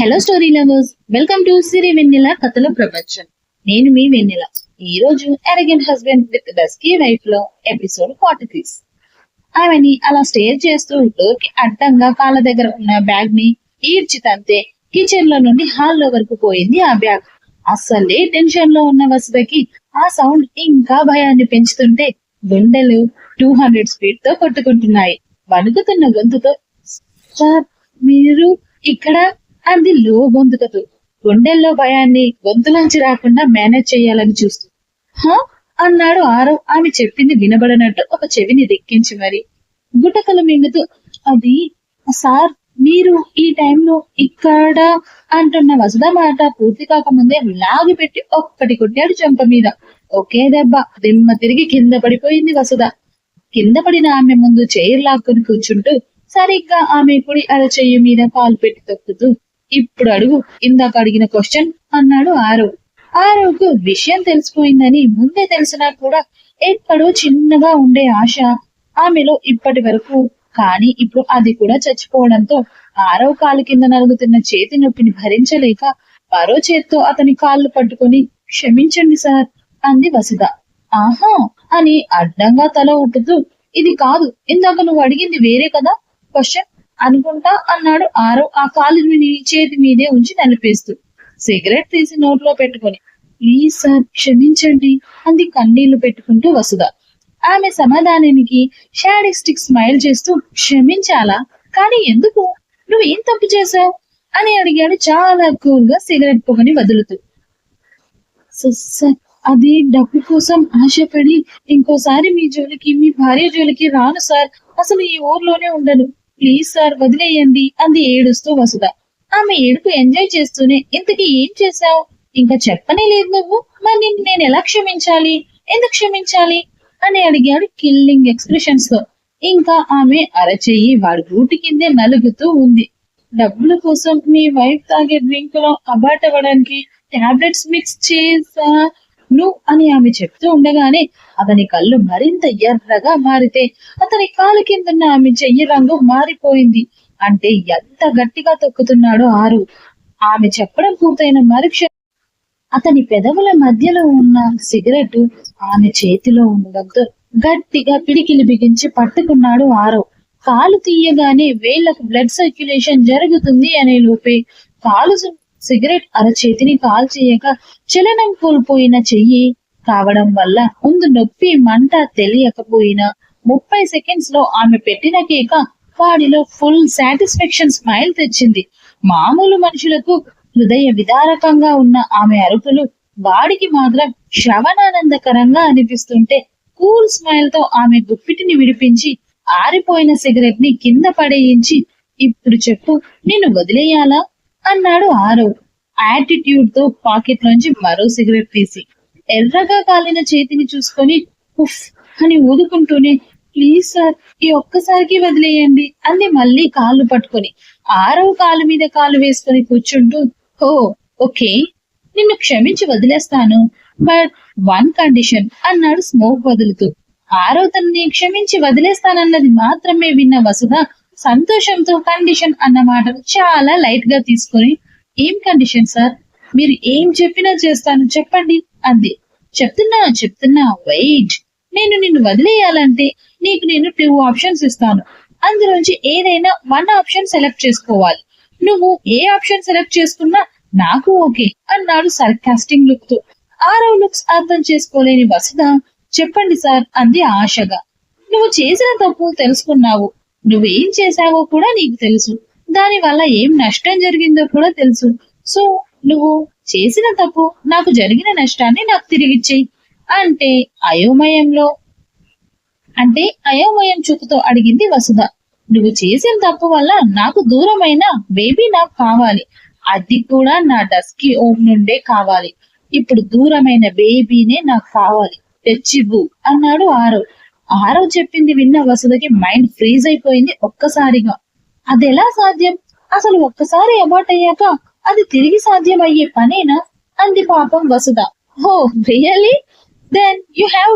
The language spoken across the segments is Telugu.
Hello story lovers welcome to Siri Vennela కథల ప్రపంచం నేను మీ వెన్నెల ఈ రోజు ఎరగెంట్ హస్బెండ్ విత్ డస్కీ వైఫ్లో ఎపిసోడ్ ఫార్టీ సిక్స్ ఆమెని అలా స్టేర్ చేస్తూ డోర్కి అడ్డంగా కాళ్ళ దగ్గర ఉన్న బ్యాగ్ని ఈడ్చి తంతే కిచెన్లో నుండి హాల్లో వరకు పోయింది ఆ బ్యాగ్ అస్సలే టెన్షన్లో ఉన్న వసుదకి ఆ సౌండ్ ఇంకా భయాన్ని పెంచుతుంటే గుండెలు టూ హండ్రెడ్ స్పీడ్తో కొట్టుకుంటున్నాయి. వణుకుతున్న గొంతుతో సార్ మీరు ఇక్కడ అంది లో గొంతుకతో గుండెల్లో భయాన్ని గొంతులోంచి రాకుండా మేనేజ్ చేయాలని చూస్తూ. హా? అన్నాడు ఆరవ్. ఆమె చెప్పింది వినబడనట్టు ఒక చెవిని దిక్కించి మరి. గుటకలు మింగుతూ అది సార్ మీరు ఈ టైంలో ఇక్కడ అంటున్న వసుద మాట పూర్తి కాకముందే లాగి పెట్టి ఒక్కటి కొట్టాడు చెంప మీద. ఒకే దెబ్బ. దిమ్మ తిరిగి కింద పడిపోయింది వసుద కింద పడిన ఆమె ముందు చైర్ లాక్కుని కూర్చుంటూ సరిగ్గా ఆమె కుడి అరచెయ్యి మీద కాలు పెట్టి తొక్కుతూ ఇప్పుడు అడుగు. ఇందాక అడిగిన క్వశ్చన్ అన్నాడు ఆరవ్ ఆరవ్కు విషయం తెలిసిపోయిందని ముందే తెలిసినా కూడా ఎక్కడో చిన్నగా ఉండే ఆశ ఆమెలో ఇప్పటి వరకు. కానీ ఇప్పుడు అది కూడా చచ్చిపోవడంతో ఆరవ్ కాలు కింద నలుగుతున్న చేతి నొప్పిని భరించలేక మరో చేత్తో అతని కాళ్ళు పట్టుకొని క్షమించండి సార్ అంది వసుధ. ఆహా అని అడ్డంగా తల ఊపుతూ ఇది కాదు ఇందాక నువ్వు అడిగింది వేరే కదా? క్వశ్చన్ అనుకుంటా అన్నాడు. ఆరో ఆ కాలుని చేతి మీదే ఉంచి నలిపేస్తూ. సిగరెట్ తీసి నోట్లో పెట్టుకొని ప్లీజ్ సార్ క్షమించండి అంది కన్నీళ్ళు పెట్టుకుంటూ వసుధ. ఆమె సమాధానానికి షాడిస్టిక్ స్మైల్ చేస్తూ క్షమించాలా? కానీ ఎందుకు? నువ్వు ఏం తప్పు చేశావు? అని అడిగాడు చాలా కూల్గా సిగరెట్ పొగని వదులుతూ. సార్ అది డబ్బు కోసం ఆశపడి ఇంకోసారి మీ జోలికి మీ భార్య జోలికి రాను సార్. అసలు ఈ ఊర్లోనే ఉండను. ప్లీజ్ సార్ వదిలేయండి అంది ఏడుస్తూ వసుధ. ఆమె ఏడుపు ఎంజాయ్ చేస్తూనే ఇంతకీ ఏం చేశావు? ఇంకా చెప్పనే లేదు నువ్వు. మరి నిన్ను నేను ఎలా క్షమించాలి? ఎందుకు క్షమించాలి? అని అడిగాడు కిల్లింగ్ ఎక్స్ప్రెషన్స్తో. ఇంకా ఆమె అరచెయ్యి వాడి రూటి కిందే నలుగుతూ ఉంది. డబ్బుల కోసం మీ వైఫ్ తాగే డ్రింక్లో అబార్ట్ అవ్వడానికి టాబ్లెట్స్ మిక్స్ చేసా ను అని ఆమె చెప్తూ ఉండగానే అతని కళ్ళు మరింత ఎర్రగా మారితే అతని కాలు కిందన్న ఆమె చెయ్యి రంగు మారిపోయింది. అంటే ఎంత గట్టిగా తొక్కుతున్నాడో ఆరు. ఆమె చెప్పడం పూర్తయిన మరుక్షణం అతని పెదవుల మధ్యలో ఉన్న సిగరెట్ ఆమె చేతిలో ఉండడంతో గట్టిగా పిడికిలి బిగించి పట్టుకున్నాడు ఆరో. కాలు తీయగానే వేళ్ళకు బ్లడ్ సర్క్యులేషన్ జరుగుతుంది అనే లోపే కాలు సిగరెట్ అరచేతిని కాల్చేయక చలనం కోల్పోయిన చెయ్యి కావడం వల్ల ముందు నొప్పి మంట తెలియకపోయినా ముప్పై సెకండ్స్లో ఆమె పెట్టిన కేక వాడిలో ఫుల్ సాటిస్ఫాక్షన్ స్మైల్ తెచ్చింది. మామూలు మనుషులకు హృదయ విదారకంగా ఉన్న ఆమె అరుపులు వాడికి మాత్రం శ్రవణానందకరంగా అనిపిస్తుంటే కూల్ స్మైల్తో ఆమె గుప్పిటిని విడిపించి ఆరిపోయిన సిగరెట్ని కింద పడేయించి ఇప్పుడు చెప్పు నిన్ను వదిలేయాలా? అన్నాడు ఆరవ్ యాటిట్యూడ్తో పాకెట్ లోంచి మరో సిగరెట్ తీసి. ఎర్రగా కాలిన చేతిని చూసుకొని ఉఫ్ అని ఊదుకుంటూనే ప్లీజ్ సార్ ఈ ఒక్కసారికి వదిలేయండి అంది మళ్ళీ కాళ్ళు పట్టుకొని. ఆరవ కాలు మీద కాలు వేసుకొని కూర్చుంటూ ఓ ఓకే నిన్ను క్షమించి వదిలేస్తాను బట్ వన్ కండిషన్ అన్నాడు స్మోక్ వదులుతూ. ఆరో తనని క్షమించి వదిలేస్తానన్నది మాత్రమే విన్న వసుధ సంతోషంతో కండిషన్ అన్న మాటను చాలా లైట్గా తీసుకొని ఏం కండిషన్ సార్ మీరు ఏం చెప్పినా చేస్తాను చెప్పండి అంది. చెప్తున్నా చెప్తున్నా వెయిట్ నేను నిన్ను వదిలేయాలంటే నీకు నేను టూ ఆప్షన్స్ ఇస్తాను. అందులోంచి ఏదైనా వన్ ఆప్షన్ సెలెక్ట్ చేసుకోవాలి. నువ్వు ఏ ఆప్షన్ సెలెక్ట్ చేసుకున్నా నాకు ఓకే అన్నాడు సర్కాస్టింగ్ లుక్తో. ఆరో లుక్స్ అర్థం చేసుకోలేని వసుధ చెప్పండి సార్ అంది ఆశగా. నువ్వు చేసిన తప్పు తెలుసుకున్నావు. నువ్వేం చేశావో కూడా నీకు తెలుసు. దాని వల్ల ఏం నష్టం జరిగిందో కూడా తెలుసు. సో నువ్వు చేసిన తప్పు నాకు జరిగిన నష్టాన్ని నాకు తిరిగిచ్చేయి అంటే అయోమయంలో. అంటే అయోమయం చూపుతో అడిగింది వసుధ. నువ్వు చేసిన తప్పు వల్ల నాకు దూరమైన బేబీ నాకు కావాలి. అది కూడా నా డస్కి ఓమ్ నుండే కావాలి. ఇప్పుడు దూరమైన బేబీనే నాకు కావాలి. తెచ్చివ్వు అన్నాడు ఆరవ్. ఆరవ్ చెప్పింది విన్న వసుదకి మైండ్ ఫ్రీజ్ అయిపోయింది ఒక్కసారిగా. అది ఎలా సాధ్యం? అసలు ఒక్కసారి అబార్ట్ అయ్యాక అది తిరిగి సాధ్యం అయ్యే పనేనా? అంది పాపం Vasudha oh really then you have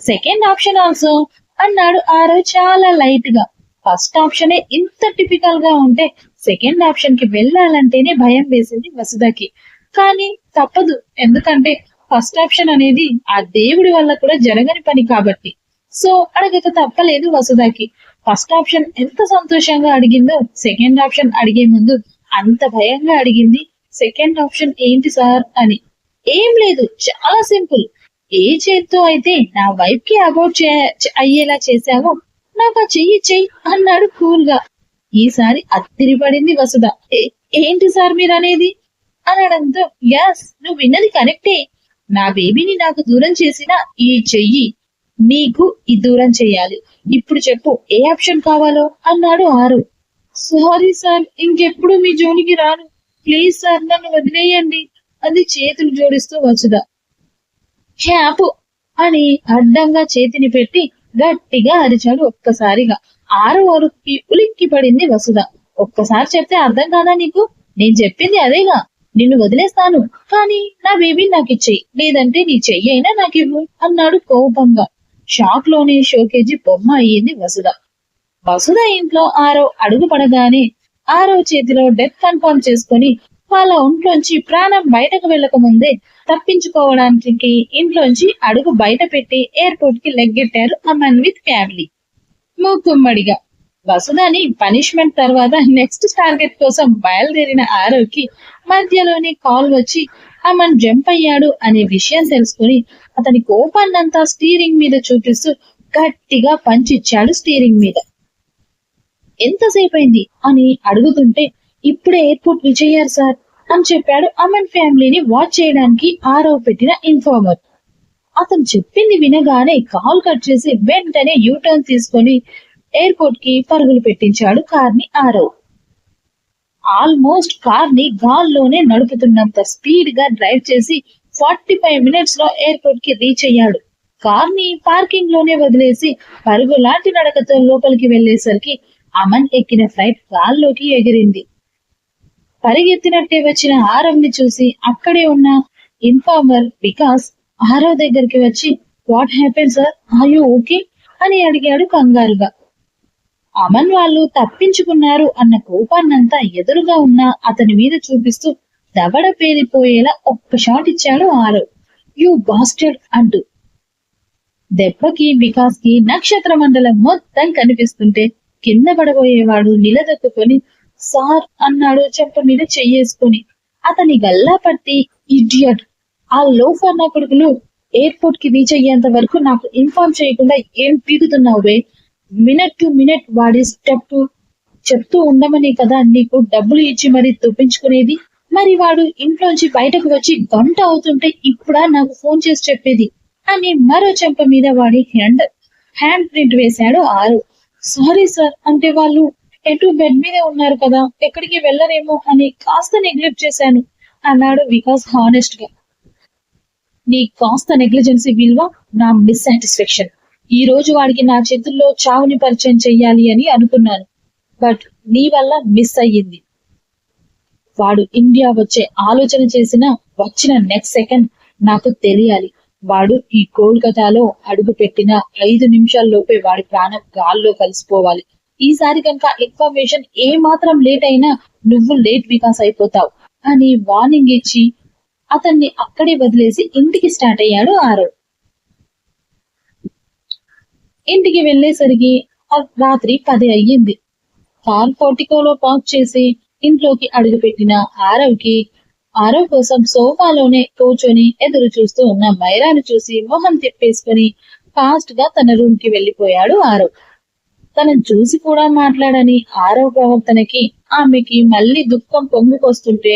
second option also అన్నాడు ఆరవ్ చాలా లైట్గా ఫస్ట్ ఆప్షనే ఇంత టిపికల్గా ఉంటే సెకండ్ ఆప్షన్కి వెళ్ళాలంటేనే భయం వేసింది వసుదకి కానీ తప్పదు ఎందుకంటే ఫస్ట్ ఆప్షన్ అనేది ఆ దేవుడి వల్ల కూడా జరగని పని కాబట్టి. సో అడగక తప్పలేదు వసుధకి. ఫస్ట్ ఆప్షన్ ఎంత సంతోషంగా అడిగిందో సెకండ్ ఆప్షన్ అడిగే ముందు అంత భయంగా అడిగింది. సెకండ్ ఆప్షన్ ఏంటి సార్ అని. ఏం లేదు చాలా సింపుల్. ఏ చేత్తో అయితే నా వైఫ్కి అబౌట్ అయ్యేలా చేశావో నాకు ఆ చెయ్యి చెయ్యి అన్నాడు కూల్గా ఈసారి అత్తిరిపడింది వసుధ. ఏంటి సార్ మీరు అనేది అనడంతో యాస్ నువ్వు విన్నది కరెక్టే. నా బేబీని నాకు దూరం చేసిన ఈ చెయ్యి నీకు ఈ దూరం చెయ్యాలి ఇప్పుడు చెప్పు ఏ ఆప్షన్ కావాలో? అన్నాడు ఆరు. సారీ సార్ ఇంకెప్పుడు మీ జోలికి రాను. ప్లీజ్ సార్ నన్ను వదిలేయండి. అది చేతులు జోడిస్తూ వసుధ. హ్యాపు అని అడ్డంగా చేతిని పెట్టి గట్టిగా అరిచాడు ఒక్కసారిగా. ఆరు వరకు ఉలిక్కి పడింది వసుధ. ఒక్కసారి చెప్తే అర్థం కాదా నీకు? నేను చెప్పింది అదేగా. నిన్ను వదిలేస్తాను కానీ నా బేబీ నాకు ఇచ్చేయి లేదంటే నీ చెయ్యి అయినా నాకు ఇవ్వు అన్నాడు కోపంగా. షాక్లోనే షోకేజీ బొమ్మ అయ్యింది వసుధ. వసుధ ఇంట్లో ఆరో అడుగు పడగానే ఆరో చేతిలో డెత్ కన్ఫర్మ్ చేసుకొని వాళ్ళ ఒంట్లోంచి ప్రాణం బయటకు వెళ్ళక ముందే తప్పించుకోవడానికి ఇంట్లోంచి అడుగు బయట పెట్టి ఎయిర్పోర్ట్కి లెగ్గెట్టారు అమన్ విత్ ఫ్యామిలీ. మూకుమ్మడిగా. వసుధని పనిష్మెంట్ తర్వాత నెక్స్ట్ టార్గెట్ కోసం బయలుదేరిన ఆరోకి మధ్యలోనే కాల్ వచ్చి అమన్ జంప్ అయ్యాడు అనే విషయం తెలుసుకుని అతని కోపాన్నంతా స్టీరింగ్ మీద చూపిస్తూ గట్టిగా పంచిచ్చాడు స్టీరింగ్ మీద. ఎంతసేపు అయింది అని అడుగుతుంటే ఇప్పుడే ఎయిర్పోర్ట్ విజయ్యారు సార్ అని చెప్పాడు అమన్ ఫ్యామిలీని వాచ్ చేయడానికి ఆరవ్ పెట్టిన ఇన్ఫార్మర్. అతను చెప్పింది వినగానే కాల్ కట్ చేసి వెంటనే యూటర్న్ తీసుకొని ఎయిర్పోర్ట్కి పరుగులు పెట్టించాడు కార్ని ఆరవ్. ఆల్మోస్ట్ కార్ని గాల్లోనే నడుపుతున్నంత స్పీడ్గా డ్రైవ్ చేసి ఫార్టీ ఫైవ్ మినిట్స్లో ఎయిర్పోర్ట్కి రీచ్ అయ్యాడు. కార్ని పార్కింగ్లోనే వదిలేసి పరుగు లాంటి నడకతో లోపలికి వెళ్ళేసరికి అమన్ ఎక్కిన ఫ్లైట్ గాల్లోకి ఎగిరింది. పరిగెత్తినట్టే వచ్చిన ఆరవ్ని చూసి అక్కడే ఉన్న ఇన్ఫార్మర్ వికాస్ ఆరవ్ దగ్గరికి వచ్చి what happen sir are you okay అని అడిగాడు కంగారుగా. అమన్ వాళ్ళు తప్పించుకున్నారు అన్న కోపాన్నంతా ఎదురుగా ఉన్న అతని మీద చూపిస్తూ దవడ పేలిపోయేలా ఒక్క షాట్ ఇచ్చాడు ఆరు. యు బాస్టెడ్ అంటూ. దెబ్బకి వికాస్కి నక్షత్ర మండలం మొత్తం కనిపిస్తుంటే కింద పడబోయేవాడు నిలదొక్కుని సార్ అన్నాడు చెంప మీద చెయ్యేసుకుని. అతని గల్లా పట్టి ఇడియట్ ఆ లోఫర్ నా కొడుకులు ఎయిర్పోర్ట్కి రీచ్ అయ్యేంత వరకు నాకు ఇన్ఫార్మ్ చేయకుండా ఏం పీకుతున్నావే మినిట్ టు మినిట్ వాడి స్టెప్ చెప్తూ ఉండమని కదా నీకు డబ్బులు ఇచ్చి మరి తప్పించుకునేది? మరి వాడు ఇంట్లోంచి బయటకు వచ్చి గంట అవుతుంటే ఇప్పుడా నాకు ఫోన్ చేసి చెప్పేది? అని మరో చెంప మీద వాడి హ్యాండ్ హ్యాండ్ ప్రింట్ వేశాడు ఆరు. సారీ సార్ అంటే వాళ్ళు ఎటు బెడ్ మీదే ఉన్నారు కదా ఎక్కడికి వెళ్ళరేమో అని కాస్త నెగ్లెక్ట్ చేశాను అన్నాడు వికాస్ హానెస్ట్గా నీ కాస్త నెగ్లిజెన్సీ విలువ నా మిస్సాటిస్ఫాక్షన్. ఈ రోజు వాడికి నా చేతుల్లో చావుని పరిచయం చెయ్యాలి అని అనుకున్నాను. బట్ నీ వల్ల మిస్ అయ్యింది. వాడు ఇండియా వచ్చే ఆలోచన చేసిన వచ్చిన నెక్స్ట్ సెకండ్ నాకు తెలియాలి. వాడు ఈ కోల్కతాలో అడుగు పెట్టిన ఐదు నిమిషాల్లోపే వాడి ప్రాణం గాల్లో కలిసిపోవాలి. ఈసారి కనుక ఇన్ఫర్మేషన్ ఏ మాత్రం లేట్ అయినా నువ్వు లేట్ వికాస్ అయిపోతావు అని వార్నింగ్ ఇచ్చి అతన్ని అక్కడే వదిలేసి ఇంటికి స్టార్ట్ అయ్యాడు ఆరవ్. ఇంటికి వెళ్ళేసరికి రాత్రి పది అయ్యింది. కార్ పోర్టికోలో పార్క్ చేసి ఇంట్లోకి అడుగుపెట్టిన ఆరవ్కి ఆరవ్ కోసం సోఫాలోనే కూర్చొని ఎదురు చూస్తూ ఉన్న మైరాను చూసి మొహం తిప్పేసుకుని ఫాస్ట్గా తన రూమ్కి వెళ్ళిపోయాడు ఆరవ్. తనను చూసి కూడా మాట్లాడని ఆరవ్ ప్రవర్తనకి ఆమెకి మళ్ళీ దుఃఖం పొంగుకొస్తుంటే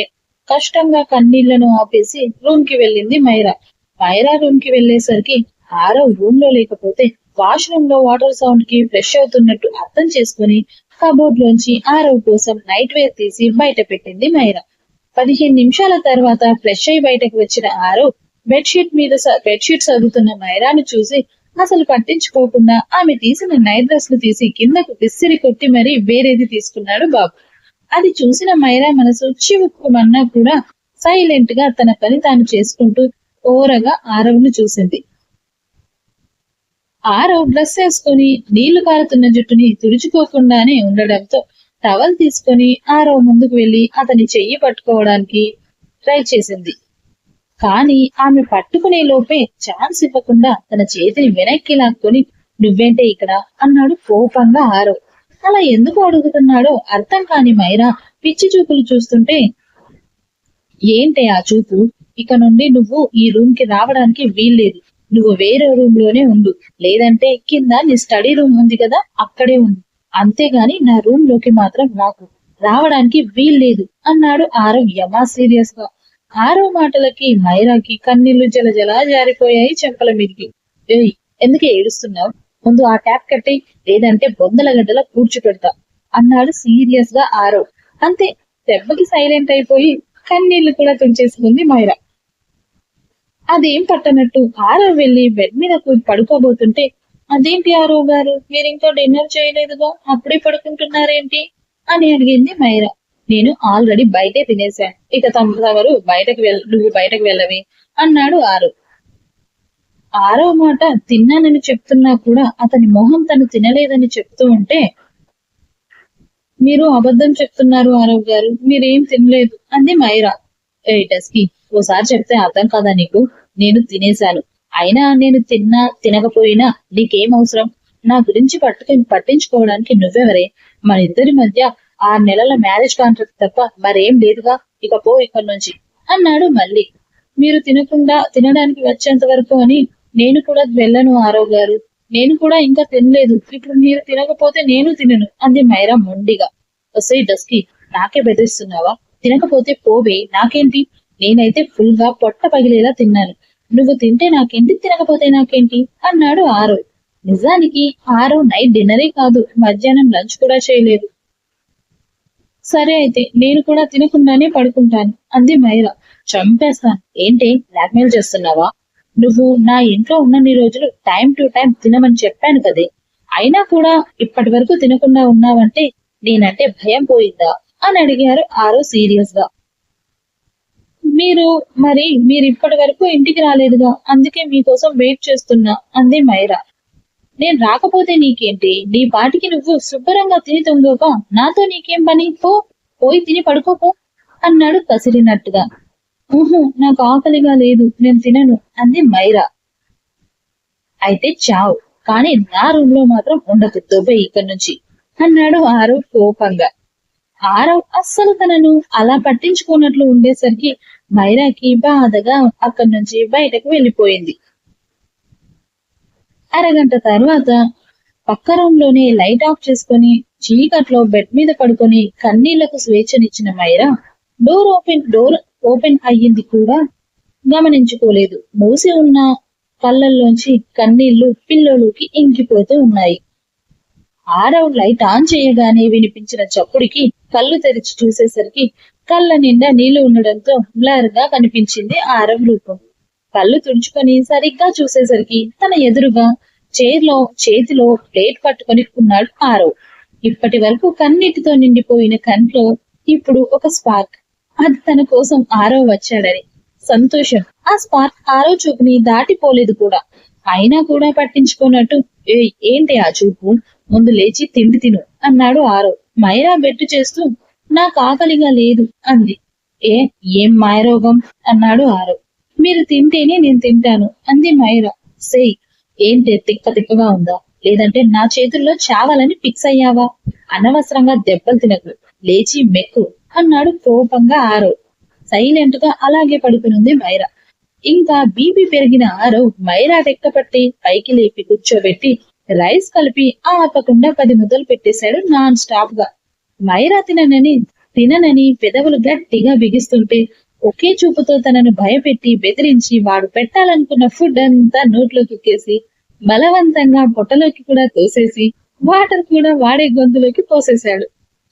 కష్టంగా కన్నీళ్ళను ఆపేసి రూమ్కి వెళ్ళింది మైరా. మైరా రూమ్కి వెళ్ళేసరికి ఆరవ్ రూమ్లో లేకపోతే వాష్రూమ్లో వాటర్ సౌండ్కి ఫ్రెష్ అవుతున్నట్టు అర్థం చేసుకుని కబోర్డ్ లోంచి ఆరవ్ కోసం నైట్ వేర్ తీసి బయట పెట్టింది మైరా. పదిహేను నిమిషాల తర్వాత ఫ్రెష్ అయి బయటకు వచ్చిన ఆరవ్ బెడ్షీట్ మీద బెడ్షీట్ చదువుతున్న మైరాను చూసి అసలు పట్టించుకోకుండా ఆమె తీసిన నైట్ డ్రెస్లు తీసి కిందకు విసిరి కొట్టి మరీ వేరేది తీసుకున్నాడు బాబు. అది చూసిన మైరా మనసు చివుక్కుమన్నా కూడా సైలెంట్గా తన పని తాను చేసుకుంటూ ఓరగా ఆరవ్ను చూసింది. ఆరో డ్రెస్ వేసుకొని నీళ్ళు కారుతున్న జుట్టుని తుడుచుకోకుండానే ఉండడంతో టవల్ తీసుకొని ఆరో ముందుకు వెళ్ళి అతని చెయ్యి పట్టుకోవడానికి ట్రై చేసింది. కానీ ఆమె పట్టుకునే లోపే ఛాన్స్ ఇవ్వకుండా తన చేతిని వెనక్కి లాక్కొని నువ్వేంటే ఇక్కడ? అన్నాడు కోపంగా ఆరో. అలా ఎందుకు అడుగుతున్నాడో అర్థం కాని మైరా పిచ్చి చూపులు చూస్తుంటే ఏంటే ఆ చూపు? ఇక నుండి నువ్వు ఈ రూమ్కి రావడానికి వీల్లేదు. నువ్వు వేరే రూమ్లోనే ఉండు. లేదంటే కింద నీ స్టడీ రూమ్ ఉంది కదా అక్కడే ఉండు. అంతేగాని నా రూమ్లోకి మాత్రం రాకు. రావడానికి వీల్లేదు అన్నాడు ఆరవ్ యమా సీరియస్గా ఆరో మాటలకి మైరాకి కన్నీళ్ళు జలజల జారిపోయాయి చెంపల మీదికి. ఏయ్ ఎందుకు ఏడుస్తున్నావు? ముందు ఆ ట్యాప్ కట్టి లేదంటే బొందల గడ్డల కూర్చుపెడతా అన్నాడు సీరియస్గా ఆరవ్ అంతే దెబ్బకి సైలెంట్ అయిపోయి కన్నీళ్ళు కూడా తుంచేసుకుంది మైరా. అదేం పట్టనట్టు కారం వెళ్ళి బెడ్ మీద పడుకోబోతుంటే అదేంటి ఆరో గారు? మీరు ఇంకా డిన్నర్ చేయలేదుగా? అప్పుడే పడుకుంటున్నారేంటి? అని అడిగింది మైరా. నేను ఆల్రెడీ బయటే తినేశాను. ఇక తమ తమరు బయటకు వెళ్ నువ్వు బయటకు వెళ్ళవి అన్నాడు ఆరో. ఆరో మాట తిన్నానని చెప్తున్నా కూడా అతని మొహం తను తినలేదని చెప్తూ ఉంటే మీరు అబద్ధం చెప్తున్నారు ఆరవ్ గారు. మీరేం తినలేదు అంది మైరా. ఏ కి ఓసారి చెప్తే అర్థం కాదా నీకు? నేను తినేశాను. అయినా నేను తిన్నా తినకపోయినా నీకేం అవసరం? నా గురించి పట్టుకుని పట్టించుకోవడానికి నువ్వెవరే? మన ఇద్దరి మధ్య ఆరు నెలల మ్యారేజ్ కాంట్రాక్ట్ తప్ప మరేం లేదుగా? ఇక పో ఇక్కడి నుంచి. అన్నాడు మళ్ళీ. మీరు తినకుండా తినడానికి వచ్చేంత వరకు అని నేను కూడా వెళ్ళను ఆరో గారు. నేను కూడా ఇంకా తినలేదు. ఇప్పుడు మీరు తినకపోతే నేను తినను అంది మైరా మొండిగా. వస్తే డస్కి నాకే బెదిరిస్తున్నావా? తినకపోతే పోవే నాకేంటి? నేనైతే ఫుల్గా పొట్ట పగిలేలా తిన్నాను. నువ్వు తింటే నాకేంటి తినకపోతే నాకేంటి? అన్నాడు ఆరో. నిజానికి ఆరో నైట్ డిన్నరే కాదు మధ్యాహ్నం లంచ్ కూడా చేయలేదు. సరే అయితే నేను కూడా తినకుండానే పడుకుంటాను అంది మైరా. చంపేస్తాను. ఏంటి? బ్లాక్మెయిల్ చేస్తున్నావా? నువ్వు నా ఇంట్లో ఉన్నన్ని రోజులు టైం టు టైం తినమని చెప్పాను కదే. అయినా కూడా ఇప్పటి వరకు తినకుండా ఉన్నావంటే నేనంటే భయం పోయిందా? అని అడిగారు ఆరో సీరియస్గా. మీరు మరి మీరు ఇప్పటి వరకు ఇంటికి రాలేదుగా? అందుకే మీకోసం వెయిట్ చేస్తున్నా అంది మైరా. నేను రాకపోతే నీకేంటి? నీ పాటికి నువ్వు శుభ్రంగా తిని తొంగోక నాతో నీకేం పని? పో పోయి తిని పడుకోపో అన్నాడు కసిరినట్టుగా ఊహు నాకు ఆకలిగా లేదు నేను తినను అంది మైరా. అయితే చావు కానీ నా రూమ్లో మాత్రం ఉండదు దొబ్బే ఇక్కడి నుంచి అన్నాడు ఆరవ్ కోపంగా. ఆరవ్ అస్సలు తనను అలా పట్టించుకున్నట్లు ఉండేసరికి మైరాకి బాధగా అక్కడి నుంచి బయటకు వెళ్ళిపోయింది. అరగంట తర్వాత పక్క రూమ్లోనే లైట్ ఆఫ్ చేసుకుని చీకట్లో బెడ్ మీద పడుకొని కన్నీళ్ళకు స్వేచ్ఛనిచ్చిన Myra door open door open అయ్యింది కూడా గమనించుకోలేదు. మూసి ఉన్న కళ్ళల్లోంచి కన్నీళ్ళు పిల్లోలోకి ఇంకిపోతూ ఉన్నాయి. ఆరవ లైట్ ఆన్ చేయగానే వినిపించిన చప్పుడికి కళ్ళు తెరిచి చూసేసరికి కళ్ళ నిండా నీళ్ళు ఉండడంతో బ్లర్గా కనిపించింది ఆరవ్ రూపం. కళ్ళు తుడుచుకొని సరిగ్గా చూసేసరికి తన ఎదురుగా చైర్లో చేతిలో ప్లేట్ పట్టుకొని ఉన్నాడు ఆరవ్. ఇప్పటి వరకు కన్నీటితో నిండిపోయిన కంట్లో ఇప్పుడు ఒక స్పార్క్. అది తన కోసం ఆరవ్ వచ్చాడని. సంతోషం. ఆ స్పార్క్ ఆరో చూపుని దాటిపోలేదు కూడా. అయినా కూడా పట్టించుకున్నట్టు ఏంటి ఆ చూపు? ముందు లేచి తిండి తిను అన్నాడు ఆరో మైరా బెట్టు చేస్తూ నాకు ఆకలిగా లేదు అంది. ఏ ఏం మాయరోగం? అన్నాడు ఆరో మీరు తింటేనే నేను తింటాను అంది మైరా. సేయ్ ఏంటి తిక్క తిక్కగా ఉందా? లేదంటే నా చేతుల్లో చావాలని ఫిక్స్ అయ్యావా? అనవసరంగా దెబ్బలు తినకు లేచి మెక్కు అన్నాడు కోపంగా ఆరో సైలెంట్గా అలాగే పడుకునుంది మైరా. ఇంకా బీపీ పెరిగిన ఆరవ్ మైరా తెక్కపట్టి పైకి లేపి కూర్చోబెట్టి రైస్ కలిపి ఆపకుండా పది ముద్దలు పెట్టేశాడు నాన్ స్టాప్గా మైరా తిననని తిననని పెదవులు గట్టిగా బిగిస్తుంటే ఒకే చూపుతో తనను భయపెట్టి బెదిరించి వాడు పెట్టాలనుకున్న ఫుడ్ అంతా నోట్లోకి ఎక్కేసి బలవంతంగా పొట్టలోకి కూడా తోసేసి వాటర్ కూడా వాడే గొంతులోకి పోసేశాడు.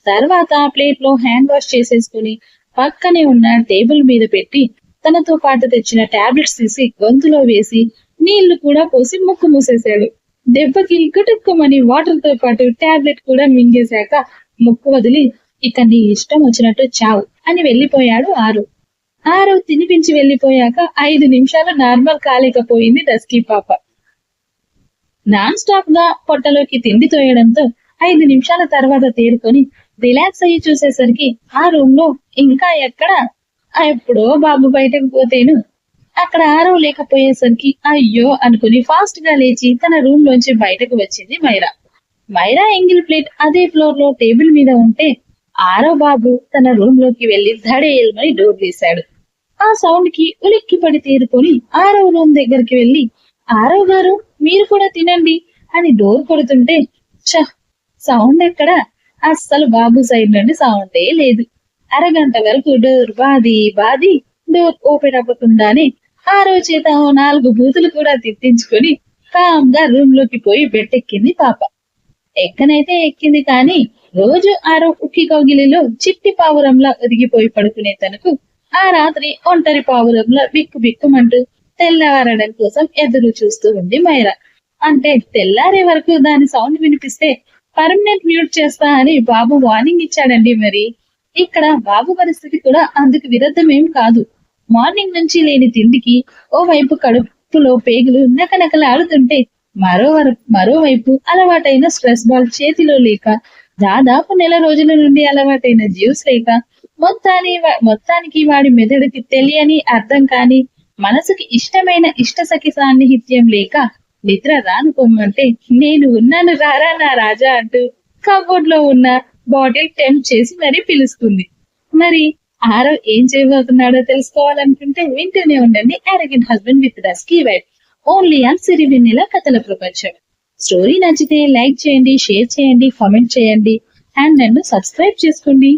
తర్వాత ప్లేట్లో హ్యాండ్ వాష్ చేసేసుకుని పక్కనే ఉన్న టేబుల్ మీద పెట్టి తనతో పాటు తెచ్చిన టాబ్లెట్స్ తీసి గొంతులో వేసి నీళ్ళు కూడా పోసి ముక్కు మూసేశాడు. దెబ్బకి గుటుక్కుమని వాటర్తో పాటు టాబ్లెట్ కూడా మింగేశాక ముక్కు వదిలి ఇక నీ ఇష్టం వచ్చినట్టు చావు అని వెళ్ళిపోయాడు ఆరు. ఆరు తినిపించి వెళ్ళిపోయాక ఐదు నిమిషాలు నార్మల్ కాలేకపోయింది డస్కీ పాప. నాన్ స్టాప్గా పొట్టలోకి తిండి తోయడంతో ఐదు నిమిషాల తర్వాత తేరుకొని రిలాక్స్ అయ్యి చూసేసరికి ఆ రూమ్లో ఇంకా ఎక్కడ? ఆ ఎప్పుడో బాబు బయటకు పోతేను అక్కడ ఆరో లేకపోయేసరికి అయ్యో అనుకుని ఫాస్ట్గా లేచి తన రూమ్ లోంచి బయటకు వచ్చింది మైరా. మైరా ఎంగిల్ ప్లేట్ అదే ఫ్లోర్లో టేబుల్ మీద ఉంటే ఆరో బాబు తన రూమ్లోకి వెళ్ళి ధడేల్మని డోర్ తీశాడు. ఆ సౌండ్కి ఉలిక్కి పడి తీరుకొని ఆరో రూమ్ దగ్గరికి వెళ్ళి ఆరో గారు మీరు కూడా తినండి అని డోర్ కొడుతుంటే చ సౌండ్ ఎక్కడ? అస్సలు బాబు సైడ్ నుండి సౌండే లేదు. అరగంట వరకు డోర్ బాది బాది డోర్ ఓపెన్ అవ్వకుండానే ఆరో చేత ఓ నాలుగు బూతులు కూడా తిట్టించుకొని కామ్గా రూమ్లోకి పోయి బెట్టెక్కింది పాప. ఎక్కనైతే ఎక్కింది కానీ రోజు ఆరో ఉక్కి కౌగిలిలో చిట్టి పావురంలా ఒదిగిపోయి పడుకునే తనకు ఆ రాత్రి ఒంటరి పావురంలో బిక్కు బిక్కుమంటూ తెల్లవారడం కోసం ఎదురు చూస్తూ ఉంది మైరా. అంటే తెల్లారే వరకు దాని సౌండ్ వినిపిస్తే పర్మనెంట్ మ్యూట్ చేస్తా అని బాబు వార్నింగ్ ఇచ్చాడండి మరి. ఇక్కడ బాబు పరిస్థితి కూడా అందుకు విరుద్ధమేం కాదు. మార్నింగ్ నుంచి లేని తిండికి ఓవైపు కడుపులో పేగులు నకనకలాడుతుంటే మరో మరోవైపు అలవాటైన స్ట్రెస్ బాల్ చేతిలో లేక దాదాపు నెల రోజుల నుండి అలవాటైన జ్యూస్ లేక మొత్తాన్ని మొత్తానికి వాడి మెదడుకి తెలియని అర్థం కాని మనసుకి ఇష్టమైన ఇష్ట సఖి సాన్నిహిత్యం లేక నిద్ర రానుకోమంటే నేను ఉన్నాను రారా నా రాజా అంటూ కబోర్డ్లో ఉన్న బాటిల్ టెంప్ చేసి మరీ పిలుస్తుంది. మరి ఆరవ్ ఏం చేయబోతున్నాడో తెలుసుకోవాలనుకుంటే వింటూనే ఉండండి arrogant husband with dusky wife only on Sirivennela కథల ప్రపంచం. స్టోరీ నచ్చితే లైక్ చేయండి షేర్ చేయండి కామెంట్ చేయండి. అండ్ నన్ను సబ్స్క్రైబ్ చేసుకోండి.